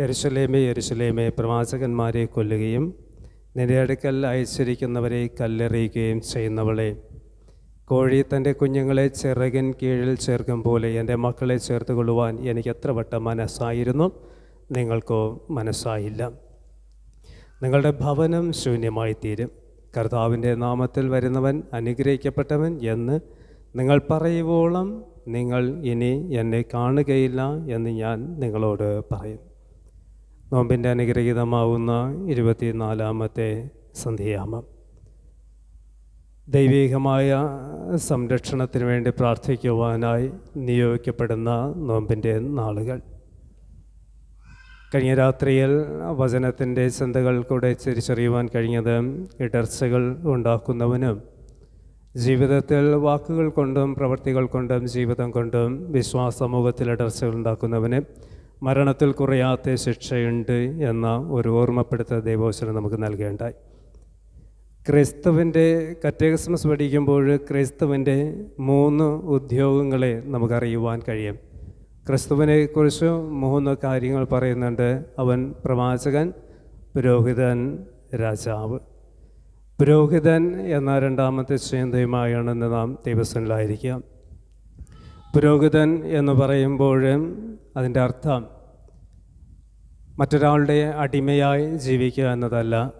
യെരുശലേമേ യെരുശലേമേ പ്രവാചകന്മാരെ കൊല്ലുകയും നിന്റെ അടുക്കൽ അയച്ചിരിക്കുന്നവരെ കല്ലെറിയുകയും ചെയ്യുന്നവളെ. കോഴി തന്റെ കുഞ്ഞുങ്ങളെ ചിറകിൻ കീഴിൽ ചേർക്കും പോലെ എന്റെ മക്കളെ ചേർത്ത് കൊള്ളുവാൻ എനിക്ക് എത്ര വട്ടം മനസ്സായിരുന്നു? നിങ്ങൾക്കോ മനസ്സായില്ല. നിങ്ങളുടെ ഭവനം ശൂന്യമായി തീരും കർത്താവിന്റെ നാമത്തിൽ വരുന്നവൻ അനുഗ്രഹിക്കപ്പെട്ടവൻ എന്ന് നിങ്ങൾ പറയുവോളം നിങ്ങൾ ഇനി എന്നെ കാണുകയില്ല എന്ന് ഞാൻ നിങ്ങളോട് പറയും. നോമ്പിന്റെ അനുഗ്രഹീതമാവുന്ന ഇരുപത്തിനാലാമത്തെ സന്ധ്യാമം ദൈവികമായ സംരക്ഷണത്തിന് വേണ്ടി പ്രാർത്ഥിക്കുവാനായി നിയോഗിക്കപ്പെടുന്ന നോമ്പിന്റെ നാളുകൾ. കഴിഞ്ഞ രാത്രിയിൽ വചനത്തിന്റെ ചിന്തകൾ കൂടെ തിരിച്ചറിയുവാൻ കഴിഞ്ഞത് ഇടർച്ചകൾ ഉണ്ടാക്കുന്നവനും ജീവിതത്തിൽ വാക്കുകൾ കൊണ്ടും പ്രവൃത്തികൾ കൊണ്ടും ജീവിതം കൊണ്ടും വിശ്വാസ സമൂഹത്തിൽ ഇടർച്ചകൾ ഉണ്ടാക്കുന്നവന് മരണത്തിൽ കുറയാത്ത ശിക്ഷയുണ്ട് എന്ന ഒരു ഓർമ്മപ്പെടുത്ത ദൈവവശനം നമുക്ക് നൽകേണ്ടായി. ക്രിസ്തുവിന്റെ കറ്റേക്രിസ്മസ് പഠിക്കുമ്പോൾ ക്രിസ്തുവിന്റെ മൂന്ന് ഉദ്യോഗങ്ങളെ നമുക്കറിയുവാൻ കഴിയും. ക്രിസ്തുവിനെക്കുറിച്ച് മൂന്ന് കാര്യങ്ങൾ പറയുന്നുണ്ട്. അവൻ പ്രവാചകൻ പുരോഹിതൻ രാജാവ്. പുരോഹിതൻ എന്ന രണ്ടാമത്തെ ചിന്തയുമായാണ് ഇന്ന് നാം ദൈവസ്ഥനിലായിരിക്കുക പുരോഹിതൻ എന്ന് പറയുമ്പോൾ അതിന്റെ അർത്ഥം മറ്റൊരാളുടെ അടിമയായി ജീവിക്കുക എന്നതല്ല.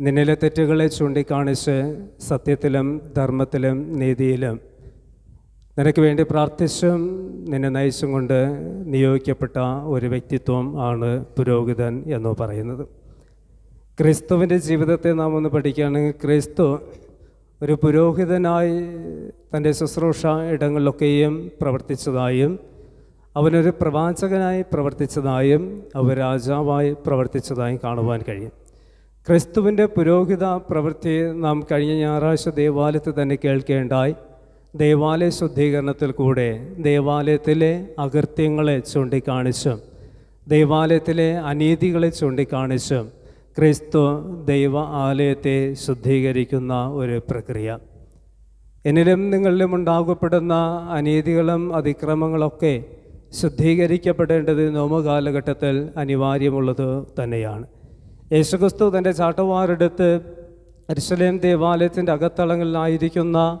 നിന്നിലെ തെറ്റുകളെ ചൂണ്ടിക്കാണിച്ച് സത്യത്തിലും ധർമ്മത്തിലും നീതിയിലും നിനക്ക് വേണ്ടി പ്രാർത്ഥിച്ചും നിന്നെ നയിച്ചും കൊണ്ട് നിയോഗിക്കപ്പെട്ട ഒരു വ്യക്തിത്വം ആണ് പുരോഹിതൻ എന്ന് പറയുന്നത്. ക്രിസ്തുവിന്റെ ജീവിതത്തെ നാം ഒന്ന് പഠിക്കുകയാണെങ്കിൽ ക്രിസ്തു ഒരു പുരോഹിതനായി തന്റെ ശുശ്രൂഷ ഇടങ്ങളിലൊക്കെയും പ്രവർത്തിച്ചതായും അവനൊരു പ്രവാചകനായി പ്രവർത്തിച്ചതായും അവ രാജാവായി പ്രവർത്തിച്ചതായും കാണുവാൻ കഴിയും. ക്രിസ്തുവിന്റെ പുരോഹിത പ്രവൃത്തി നാം കഴിഞ്ഞ ഞായറാഴ്ച ദേവാലയത്തിൽ തന്നെ കേൾക്കേണ്ടായി. ദേവാലയ ശുദ്ധീകരണത്തിൽ കൂടെ ദേവാലയത്തിലെ അകൃത്യങ്ങളെ ചൂണ്ടിക്കാണിച്ചും ദേവാലയത്തിലെ അനീതികളെ ചൂണ്ടിക്കാണിച്ചും ക്രിസ്തു ദൈവ ആലയത്തെ ശുദ്ധീകരിക്കുന്ന ഒരു പ്രക്രിയ. എന്നിലും നിങ്ങളിലും ഉണ്ടാകപ്പെടുന്ന അനീതികളും അതിക്രമങ്ങളൊക്കെ ശുദ്ധീകരിക്കപ്പെടേണ്ടത് നോമകാലഘട്ടത്തിൽ അനിവാര്യമുള്ളത് തന്നെയാണ്. യേശുക്രിസ്തു തന്റെ ചാട്ടവാറെടുത്ത് അരിശലേം ദേവാലയത്തിന്റെ അകത്തളങ്ങളിലായിരിക്കുന്ന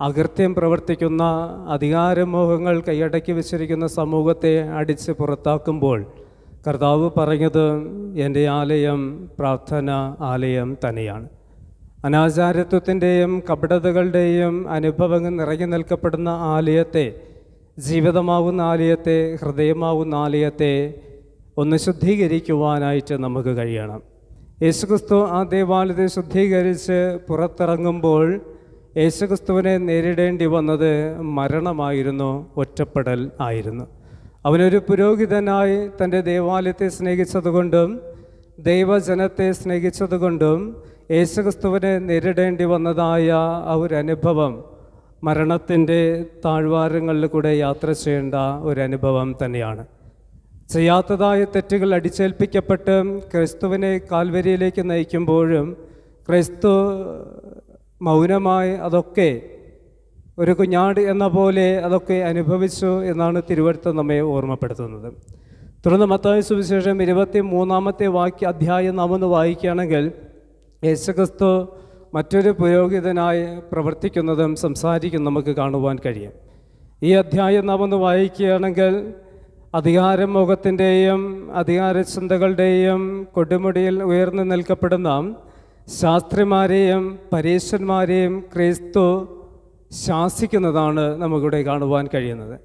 അകൃത്യം പ്രവർത്തിക്കുന്ന അധികാരമോഹങ്ങൾ കൈയടക്കി വെച്ചിരിക്കുന്ന സമൂഹത്തെ അടിച്ച് പുറത്താക്കുമ്പോൾ കർത്താവ് പറഞ്ഞത് എന്റെ ആലയം പ്രാർത്ഥന ആലയം തന്നെയാണ്. അനാചാരത്വത്തിന്റെയും കപടതകളുടെയും അനുഭവങ്ങൾ നിറഞ്ഞു നിൽക്കപ്പെടുന്ന ആലയത്തെ ജീവിതമാവുന്ന ആലയത്തെ ഹൃദയമാവുന്ന ആലയത്തെ ഒന്ന് ശുദ്ധീകരിക്കുവാനായിട്ട് നമുക്ക് കഴിയണം. യേശുക്രിസ്തു ആ ദേവാലയത്തെ ശുദ്ധീകരിച്ച് പുറത്തിറങ്ങുമ്പോൾ യേശുക്രിസ്തുവിനെ നേരിടേണ്ടി വന്നത് മരണമായിരുന്നു ഒറ്റപ്പെടൽ ആയിരുന്നു. അവനൊരു പുരോഹിതനായി തന്റെ ദേവാലയത്തെ സ്നേഹിച്ചതുകൊണ്ടും ദൈവജനത്തെ സ്നേഹിച്ചതുകൊണ്ടും യേശുക്രിസ്തുവിനെ നേരിടേണ്ടി വന്നതായ ആ ഒരു അനുഭവം മരണത്തിന്റെ താഴ്വാരങ്ങളിൽ കൂടെ യാത്ര ചെയ്യേണ്ട ഒരു അനുഭവം തന്നെയാണ്. ചെയ്യാത്തതായ തെറ്റുകൾ അടിച്ചേൽപ്പിക്കപ്പെട്ട് ക്രിസ്തുവിനെ കാൽവരിയിലേക്ക് നയിക്കുമ്പോഴും ക്രിസ്തു മൗനമായി അതൊക്കെ ഒരു കുഞ്ഞാട് എന്ന പോലെ അതൊക്കെ അനുഭവിച്ചു എന്നാണ് തിരുവഴുത്ത് നമ്മെ ഓർമ്മപ്പെടുത്തുന്നത്. തുടർന്ന് മത്തായ സുവിശേഷം ഇരുപത്തി മൂന്നാമത്തെ വാക്യ അധ്യായം നാം ഒന്ന് വായിക്കുകയാണെങ്കിൽ യേശുക്രിസ്തു മറ്റൊരു പുരോഹിതനായി പ്രവർത്തിക്കുന്നതും സംസാരിക്കുന്നതും നമുക്ക് കാണുവാൻ കഴിയും. ഈ അധ്യായം നാം ഒന്ന് വായിക്കുകയാണെങ്കിൽ അധികാരമോഹത്തിന്റെയും അധികാരചിന്തകളുടെയും കൊടുമുടിയിൽ ഉയർന്നു നിൽക്കപ്പെടുന്ന ശാസ്ത്രിമാരെയും പരീശന്മാരെയും ക്രിസ്തു ശാസിക്കുന്നതാണ് നമുക്കിവിടെ കാണുവാൻ കഴിയുന്നത്.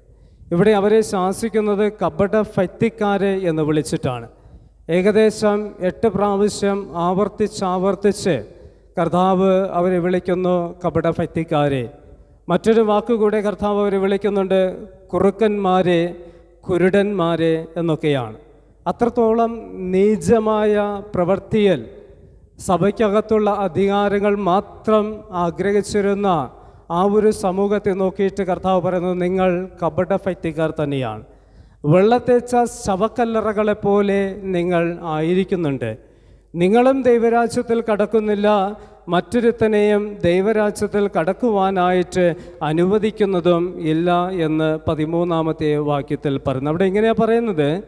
ഇവിടെ അവരെ ശാസിക്കുന്നത് കപട ഫൈത്തിക്കാരെ എന്ന് വിളിച്ചിട്ടാണ്. ഏകദേശം എട്ട് പ്രാവശ്യം ആവർത്തിച്ചാവർത്തിച്ച് കർത്താവ് അവരെ വിളിക്കുന്നു കപട ഫൈത്തിക്കാരെ. മറ്റൊരു വാക്കുകൂടെ കർത്താവ് അവരെ വിളിക്കുന്നുണ്ട് കുറുക്കന്മാരെ കുരുടന്മാരെ എന്നൊക്കെയാണ്. അത്രത്തോളം നീചമായ പ്രവൃത്തിയിൽ സഭയ്ക്കകത്തുള്ള അധികാരങ്ങൾ മാത്രം ആഗ്രഹിച്ചിരുന്ന ആ ഒരു സമൂഹത്തെ നോക്കിയിട്ട് കർത്താവ് പറയുന്നത് നിങ്ങൾ കപട ഫൈറ്റിക്കാർ തന്നെയാണ്. വെള്ളത്തേച്ച ശവക്കല്ലറകളെ പോലെ നിങ്ങൾ ആയിരിക്കുന്നുണ്ട്. നിങ്ങളും ദൈവരാജ്യത്തിൽ കടക്കുന്നില്ല. മറ്റൊരുത്തനെയും ദൈവരാജ്യത്തിൽ കടക്കുവാനായിട്ട് അനുവദിക്കുന്നതും ഇല്ല എന്ന് പതിമൂന്നാമത്തെ വാക്യത്തിൽ പറയുന്നു. അവിടെ ഇങ്ങനെയാണ് പറയുന്നത്.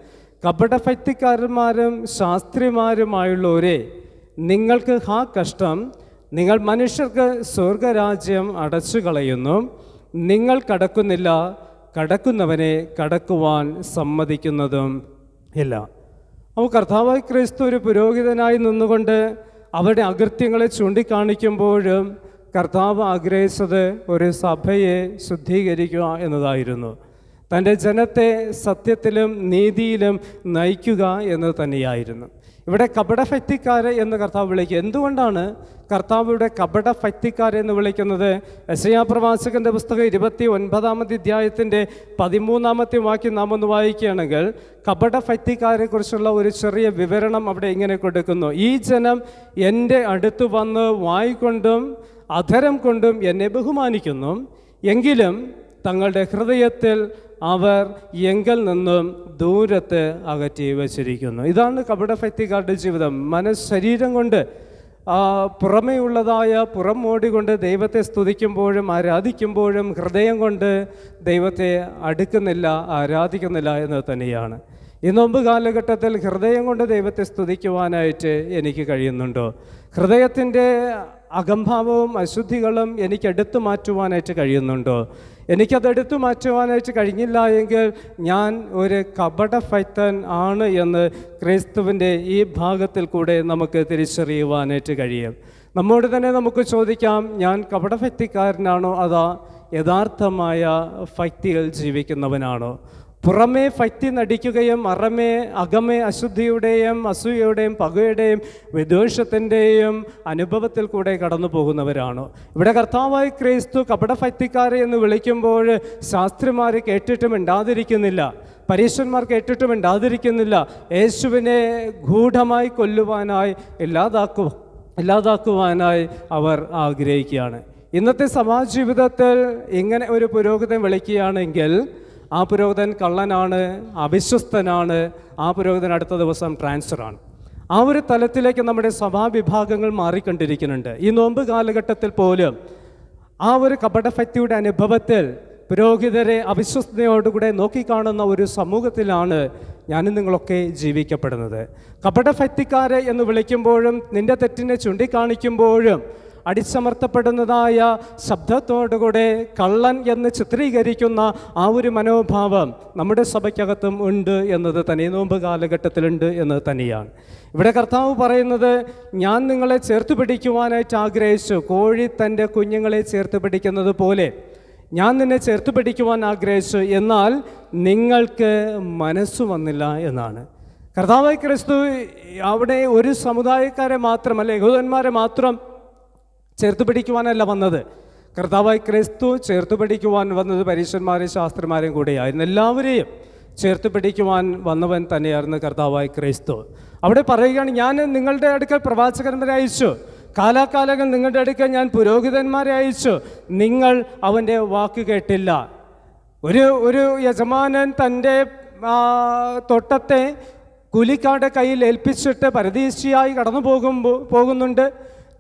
കപടഭക്തിക്കാരന്മാരും ശാസ്ത്രിമാരുമായുള്ളവരെ നിങ്ങൾക്ക് ആ കഷ്ടം നിങ്ങൾ മനുഷ്യർക്ക് സ്വർഗരാജ്യം അടച്ചു കളയുന്നു നിങ്ങൾ കടക്കുന്നില്ല കടക്കുന്നവനെ കടക്കുവാൻ സമ്മതിക്കുന്നതും ഇല്ല. അപ്പോൾ കർത്താവായി ക്രിസ്തു ഒരു പുരോഹിതനായി നിന്നുകൊണ്ട് അവരുടെ അകൃത്യങ്ങളെ ചൂണ്ടിക്കാണിക്കുമ്പോഴും കർത്താവ് ആഗ്രഹിച്ചത് ഒരു സഭയെ ശുദ്ധീകരിക്കുക എന്നതായിരുന്നു. തന്റെ ജനത്തെ സത്യത്തിലും നീതിയിലും നയിക്കുക എന്ന് തന്നെയായിരുന്നു. ഇവിടെ കപടഭക്തിക്കാരെ എന്ന് കർത്താവ് വിളിക്കുക എന്തുകൊണ്ടാണ് കർത്താവ് ഇവിടെ കപടഭക്തിക്കാരെ എന്ന് വിളിക്കുന്നത്? എസ്രിയാ പ്രവാചകന്റെ പുസ്തകം ഇരുപത്തി ഒൻപതാമത്തെ അധ്യായത്തിന്റെ പതിമൂന്നാമത്തെ വാക്യം നാം ഒന്ന് വായിക്കുകയാണെങ്കിൽ കപടഭക്തിക്കാരെ കുറിച്ചുള്ള ഒരു ചെറിയ വിവരണം അവിടെ ഇങ്ങനെ കൊടുക്കുന്നു. ഈ ജനം എന്റെ അടുത്ത് വന്ന് വായിക്കൊണ്ടും അധരം കൊണ്ടും എന്നെ ബഹുമാനിക്കുന്നു. എങ്കിലും തങ്ങളുടെ ഹൃദയത്തിൽ അവർ എങ്കിൽ നിന്നും ദൂരത്ത് അകറ്റി വച്ചിരിക്കുന്നു. ഇതാണ് കപടഭക്തിക്കാരുടെ ജീവിതം. മനഃശരീരം ശരീരം കൊണ്ട് പുറമേ പുറമേയുള്ളതായ പുറമോടി കൊണ്ട് ദൈവത്തെ സ്തുതിക്കുമ്പോഴും ആരാധിക്കുമ്പോഴും ഹൃദയം കൊണ്ട് ദൈവത്തെ അടുക്കുന്നില്ല ആരാധിക്കുന്നില്ല എന്ന് തന്നെയാണ്. ഈ കാലഘട്ടത്തിൽ ഹൃദയം കൊണ്ട് ദൈവത്തെ സ്തുതിക്കുവാനായിട്ട് എനിക്ക് കഴിയുന്നുണ്ടോ? ഹൃദയത്തിന്റെ അകംഭാവവും അശുദ്ധികളും എനിക്ക് എടുത്തു മാറ്റുവാനായിട്ട് കഴിയുന്നുണ്ടോ? എനിക്കത് എടുത്തു മാറ്റുവാനായിട്ട് കഴിഞ്ഞില്ല എങ്കിൽ ഞാൻ ഒരു കപട ഫൈത്തൻ ആണ് എന്ന് ക്രിസ്തുവിന്റെ ഈ ഭാഗത്തിൽ കൂടെ നമുക്ക് തിരിച്ചറിയുവാനായിട്ട് കഴിയും. നമ്മോട് തന്നെ നമുക്ക് ചോദിക്കാം ഞാൻ കപടഭക്തിക്കാരനാണോ അതാ യഥാർത്ഥമായ ഭക്തിയിൽ ജീവിക്കുന്നവനാണോ? പുറമേ ഭക്തി നടിക്കുകയും അറമേ അകമേ അശുദ്ധിയുടെയും അസൂയയുടെയും പകയുടെയും വിദ്വേഷത്തിന്റെയും അനുഭവത്തിൽ കൂടെ കടന്നു പോകുന്നവരാണോ. ഇവിടെ കർത്താവായി ക്രിസ്തു കപടഭക്തിക്കാരെ എന്ന് വിളിക്കുമ്പോൾ ശാസ്ത്രിമാർ കേട്ടിട്ടും ഉണ്ടാതിരിക്കുന്നില്ല പരീക്ഷന്മാർ കേട്ടിട്ടും ഉണ്ടാതിരിക്കുന്നില്ല യേശുവിനെ ഗൂഢമായി കൊല്ലുവാനായി ഇല്ലാതാക്കു ഇല്ലാതാക്കുവാനായി അവർ ആഗ്രഹിക്കുകയാണ്. ഇന്നത്തെ സമാജ ജീവിതത്തിൽ ഇങ്ങനെ ഒരു പുരോഗതി വിളിക്കുകയാണെങ്കിൽ ആ പുരോഹിതൻ കള്ളനാണ് അവിശ്വസ്തനാണ് ആ പുരോഹിതൻ അടുത്ത ദിവസം ട്രാൻസ്ഫറാണ് ആ ഒരു തലത്തിലേക്ക് നമ്മുടെ സഭാവിഭാഗങ്ങൾ മാറിക്കൊണ്ടിരിക്കുന്നുണ്ട്. ഈ നോമ്പ് കാലഘട്ടത്തിൽ പോലും ആ ഒരു കപടഭക്തിയുടെ അനുഭവത്തിൽ പുരോഹിതരെ അവിശ്വസ്തയോടുകൂടെ നോക്കിക്കാണുന്ന ഒരു സമൂഹത്തിലാണ് ഞാനും നിങ്ങളൊക്കെ ജീവിക്കപ്പെടുന്നത്. കപടഭക്തിക്കാരെ എന്ന് വിളിക്കുമ്പോഴും നിന്റെ തെറ്റിനെ ചൂണ്ടിക്കാണിക്കുമ്പോഴും അടിച്ചമർത്തപ്പെടുന്നതായ ശബ്ദത്തോടുകൂടെ കള്ളൻ എന്ന് ചിത്രീകരിക്കുന്ന ആ ഒരു മനോഭാവം നമ്മുടെ സഭയ്ക്കകത്തും ഉണ്ട് എന്നത് തന്നെ നോമ്പ് കാലഘട്ടത്തിലുണ്ട് എന്നത് തന്നെയാണ് ഇവിടെ കർത്താവ് പറയുന്നത് ഞാൻ നിങ്ങളെ ചേർത്ത് പിടിക്കുവാനായിട്ട് ആഗ്രഹിച്ചു. കോഴി തന്റെ കുഞ്ഞുങ്ങളെ ചേർത്ത് പിടിക്കുന്നത് പോലെ ഞാൻ നിന്നെ ചേർത്ത് പിടിക്കുവാൻ ആഗ്രഹിച്ചു. എന്നാൽ നിങ്ങൾക്ക് മനസ്സ് വന്നില്ല എന്നാണ്. കർത്താവായ ക്രിസ്തു അവിടെ ഒരു സമുദായക്കാരെ മാത്രമല്ല യഹൂദന്മാരെ മാത്രം ചേർത്ത് പിടിക്കുവാനല്ല വന്നത്. കർത്താവായി ക്രിസ്തു ചേർത്ത് പിടിക്കുവാൻ വന്നത് പരീക്ഷന്മാരെയും ശാസ്ത്രന്മാരെയും കൂടെയായിരുന്നു. എല്ലാവരെയും ചേർത്ത് പിടിക്കുവാൻ വന്നവൻ തന്നെയായിരുന്നു കർത്താവായി ക്രിസ്തു. അവിടെ പറയുകയാണ് ഞാൻ നിങ്ങളുടെ അടുക്കൽ പ്രവാചകന്മാരെ അയച്ചു. കാലാകാലങ്ങൾ നിങ്ങളുടെ അടുക്കൽ ഞാൻ പുരോഹിതന്മാരെ അയച്ചു. നിങ്ങൾ അവന്റെ വാക്ക് കേട്ടില്ല. ഒരു ഒരു യജമാനൻ തന്റെ തൊട്ടത്തെ കൂലിക്കാരുടെ കയ്യിൽ ഏൽപ്പിച്ചിട്ട് പരദേശിയായി കടന്നു പോകുമ്പോൾ പോകുന്നുണ്ട്.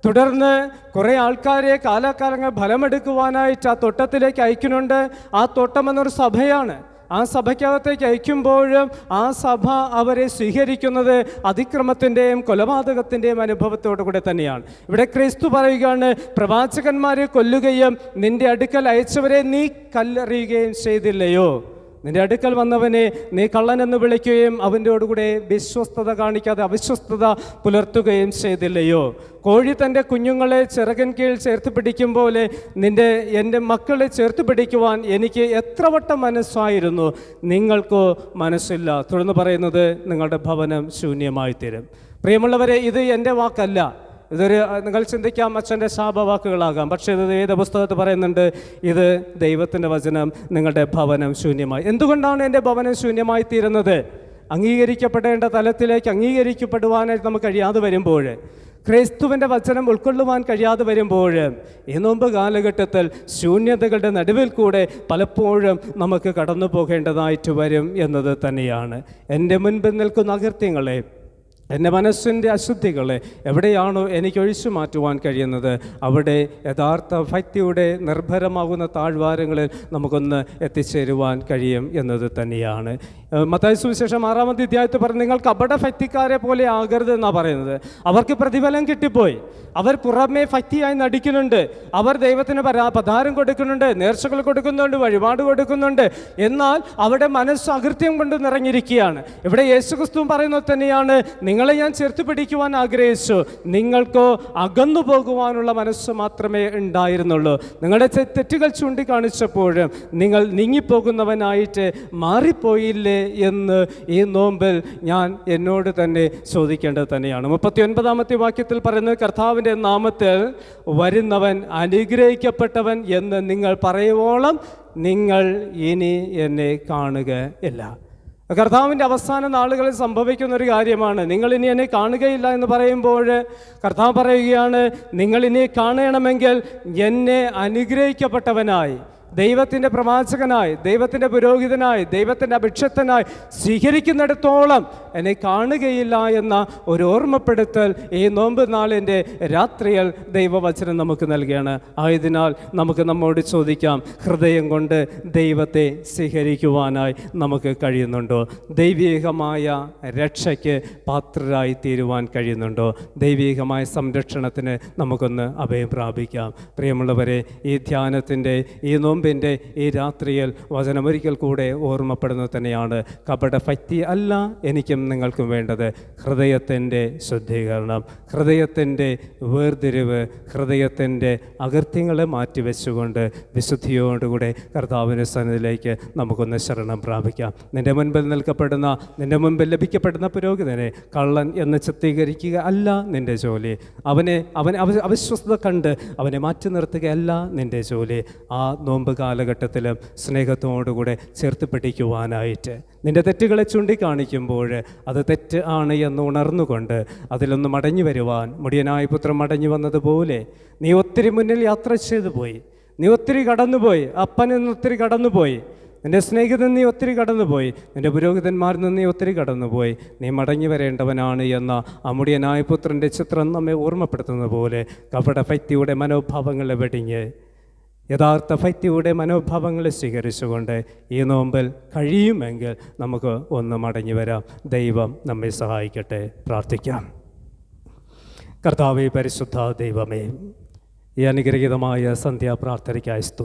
തുടർന്ന് കുറേ ആൾക്കാരെ കാലാകാലങ്ങൾ ഫലമെടുക്കുവാനായിട്ട് ആ തോട്ടത്തിലേക്ക് അയക്കുന്നുണ്ട്. ആ തോട്ടം എന്നൊരു സഭയാണ്. ആ സഭയ്ക്കകത്തേക്ക് അയക്കുമ്പോഴും ആ സഭ അവരെ സ്വീകരിക്കുന്നത് അതിക്രമത്തിന്റെയും കൊലപാതകത്തിന്റെയും അനുഭവത്തോടു കൂടെ തന്നെയാണ്. ഇവിടെ ക്രിസ്തു പറയുകയാണ് പ്രവാചകന്മാരെ കൊല്ലുകയും നിന്റെ അടുക്കൽ അയച്ചവരെ നീ കല്ലെറിയുകയും ചെയ്തില്ലയോ? നിന്റെ അടുക്കൽ വന്നവനെ നീ കള്ളനെന്ന് വിളിക്കുകയും അവന്റെയോടുകൂടെ വിശ്വസ്തത കാണിക്കാതെ അവിശ്വസ്തത പുലർത്തുകയും ചെയ്തില്ലയോ? കോഴി തന്റെ കുഞ്ഞുങ്ങളെ ചിറകൻ കീഴിൽ ചേർത്ത് പിടിക്കും പോലെ നിന്റെ എന്റെ മക്കളെ ചേർത്ത് പിടിക്കുവാൻ എനിക്ക് എത്ര വട്ടം മനസ്സായിരുന്നു. നിങ്ങൾക്കോ മനസ്സില്ല. തുടർന്ന് പറയുന്നത് നിങ്ങളുടെ ഭവനം ശൂന്യമായി തീരും പ്രിയമുള്ളവരെ ഇത് എന്റെ വാക്കല്ല. ഇതൊരു നിങ്ങൾ ചിന്തിക്കാം അച്ഛന്റെ ശാപവാക്കുകളാകാം. പക്ഷേ ഇത് ഏത് പുസ്തകത്തിൽ പറയുന്നുണ്ട്? ഇത് ദൈവത്തിന്റെ വചനം നിങ്ങളുടെ ഭവനം ശൂന്യമായി. എന്തുകൊണ്ടാണ് എന്റെ ഭവനം ശൂന്യമായി തീരുന്നത്? അംഗീകരിക്കപ്പെടേണ്ട തലത്തിലേക്ക് അംഗീകരിക്കപ്പെടുവാനായിട്ട് നമുക്ക് കഴിയാതെ വരുമ്പോൾ ക്രിസ്തുവിന്റെ വചനം ഉൾക്കൊള്ളുവാൻ കഴിയാതെ വരുമ്പോൾ ഈ നോമ്പ് കാലഘട്ടത്തിൽ ശൂന്യതകളുടെ നടുവിൽ കൂടെ പലപ്പോഴും നമുക്ക് കടന്നു പോകേണ്ടതായിട്ട് വരും എന്നത് തന്നെയാണ്. എന്റെ മുൻപിൽ നിൽക്കുന്ന അകൃത്യങ്ങളെ എന്റെ മനസ്സിന്റെ അശുദ്ധികളെ എവിടെയാണോ എനിക്ക് ഒഴിച്ചു മാറ്റുവാൻ കഴിയുന്നത് അവിടെ യഥാർത്ഥ ഭക്തിയുടെ നിർഭരമാകുന്ന താഴ്വാരങ്ങളിൽ നമുക്കൊന്ന് എത്തിച്ചേരുവാൻ കഴിയും എന്നത് തന്നെയാണ്. ഏഹ് മത്തായി സുവിശേഷം ആറാമത്തെ അധ്യായത്തിൽ പറഞ്ഞു നിങ്ങൾ കപട ഭക്തിക്കാരെ പോലെ ആകരുത് എന്നാണ് പറയുന്നത്. അവർക്ക് പ്രതിഫലം കിട്ടിപ്പോയി. അവർ പുറമേ ഭക്തിയായി നടിക്കുന്നുണ്ട്. അവർ ദൈവത്തിന് പരാ പതാരം കൊടുക്കുന്നുണ്ട് നേർച്ചകൾ കൊടുക്കുന്നുണ്ട് വഴിപാട് കൊടുക്കുന്നുണ്ട്. എന്നാൽ അവിടെ മനസ്സ് അകൃത്യം കൊണ്ട് നിറഞ്ഞിരിക്കുകയാണ്. ഇവിടെ യേശുക്രിസ്തു പറയുന്നത് തന്നെയാണ് നിങ്ങളെ ഞാൻ ചേർത്ത് പിടിക്കുവാൻ ആഗ്രഹിച്ചു. നിങ്ങൾക്ക് അകന്നു പോകുവാനുള്ള മനസ്സ് മാത്രമേ ഉണ്ടായിരുന്നുള്ളൂ. നിങ്ങളുടെ തെറ്റുകൾ ചൂണ്ടിക്കാണിച്ചപ്പോഴും നിങ്ങൾ നീങ്ങിപ്പോകുന്നവനായിട്ട് മാറിപ്പോയില്ലേ എന്ന് ഈ നോമ്പിൽ ഞാൻ എന്നോട് തന്നെ ചോദിക്കേണ്ടത് തന്നെയാണ്. മുപ്പത്തി ഒൻപതാമത്തെ വാക്യത്തിൽ പറയുന്നത് കർത്താവിന്റെ നാമത്തിൽ വരുന്നവൻ അനുഗ്രഹിക്കപ്പെട്ടവൻ എന്ന് നിങ്ങൾ പറയുവോളം നിങ്ങൾ ഇനി എന്നെ കാണുക ഇല്ല. കർത്താവിന്റെ അവസാന നാളുകളിൽ സംഭവിക്കുന്ന ഒരു കാര്യമാണ്. നിങ്ങൾ ഇനി എന്നെ കാണുകയില്ല എന്ന് പറയുമ്പോൾ കർത്താവ് പറയുകയാണ് നിങ്ങൾ ഇനി കാണണമെങ്കിൽ എന്നെ അനുഗ്രഹിക്കപ്പെട്ടവനായി. ദൈവത്തിന്റെ പ്രവാചകനായി ദൈവത്തിന്റെ പുരോഹിതനായി ദൈവത്തിന്റെ അഭിക്ഷത്തനായി സ്വീകരിക്കുന്നിടത്തോളം എന്നെ കാണുകയില്ല എന്ന ഒരു ഓർമ്മപ്പെടുത്തൽ ഈ നോമ്പ് നാളിന്റെ രാത്രിയിൽ ദൈവവചനം നമുക്ക് നൽകുകയാണ്. ആയതിനാൽ നമുക്ക് നമ്മോട് ചോദിക്കാം ഹൃദയം കൊണ്ട് ദൈവത്തെ സ്വീകരിക്കുവാനായി നമുക്ക് കഴിയുന്നുണ്ടോ? ദൈവീകമായ രക്ഷയ്ക്ക് പാത്രരായി തീരുവാൻ കഴിയുന്നുണ്ടോ? ദൈവീകമായ സംരക്ഷണത്തിന് നമുക്കൊന്ന് അഭയം പ്രാപിക്കാം. പ്രിയമുള്ളവരെ ഈ ധ്യാനത്തിന്റെ ഈ നോമ്പിന്റെ ഈ രാത്രിയിൽ വചനമൊരിക്കൽ കൂടെ ഓർമ്മപ്പെടുന്നത് തന്നെയാണ്. കപട ഭക്തി അല്ല എനിക്കും നിങ്ങൾക്കും വേണ്ടത് ഹൃദയത്തിന്റെ ശുദ്ധീകരണം ഹൃദയത്തിന്റെ വേർതിരിവ് ഹൃദയത്തിന്റെ അകൃത്യങ്ങളെ മാറ്റിവെച്ചുകൊണ്ട് വിശുദ്ധിയോടുകൂടെ കർത്താവിന്റെ സന്നിധിയിലേക്ക് നമുക്കൊന്ന് ശരണം പ്രാപിക്കാം. നിന്റെ മുൻപിൽ നിൽക്കപ്പെടുന്ന നിന്റെ മുൻപിൽ ലഭിക്കപ്പെടുന്ന പുരോഹിതനെ കള്ളൻ എന്ന് ചിത്രീകരിക്കുക അല്ല നിന്റെ ജോലി. അവനെ അവൻ അവ അവിശ്വസ്തത കണ്ട് അവനെ മാറ്റി നിർത്തുകയല്ല നിന്റെ ജോലി. ആ നോമ്പ് കാലഘട്ടത്തിലും സ്നേഹത്തോടുകൂടെ ചേർത്ത് പിടിക്കുവാനായിട്ട്. നിന്റെ തെറ്റുകളെ ചൂണ്ടിക്കാണിക്കുമ്പോൾ അത് തെറ്റ് ആണ് എന്ന് ഉണർന്നുകൊണ്ട് അതിലൊന്ന് മടങ്ങി വരുവാൻ. മുടിയനായ പുത്രം മടങ്ങി വന്നതുപോലെ നീ ഒത്തിരി മുന്നിൽ യാത്ര ചെയ്തു പോയി നീ ഒത്തിരി കടന്നുപോയി. അപ്പനിൽ നിന്ന് ഒത്തിരി കടന്നുപോയി. നിന്റെ സ്നേഹിതൻ നീ ഒത്തിരി കടന്നുപോയി. നിന്റെ പുരോഹിതന്മാരിൽ നിന്ന് നീ ഒത്തിരി കടന്നുപോയി. നീ മടങ്ങി വരേണ്ടവനാണ് എന്ന അമുടിയനായ പുത്രന്റെ ചിത്രം നമ്മെ ഓർമ്മപ്പെടുത്തുന്ന പോലെ കപട ഭക്തിയുടെ മനോഭാവങ്ങളെ വെടിഞ്ഞ് യഥാർത്ഥ ഭക്തിയുടെ മനോഭാവങ്ങൾ സ്വീകരിച്ചുകൊണ്ട് ഈ നോമ്പിൽ കഴിയുമെങ്കിൽ നമുക്ക് ഒന്ന് മടങ്ങി വരാം. ദൈവം നമ്മെ സഹായിക്കട്ടെ. പ്രാർത്ഥിക്കാം. കർത്താവെ പരിശുദ്ധ ദൈവമേ ഈ അനുഗ്രഹീതമായ സന്ധ്യാപ്രാർത്ഥനയ്ക്കായി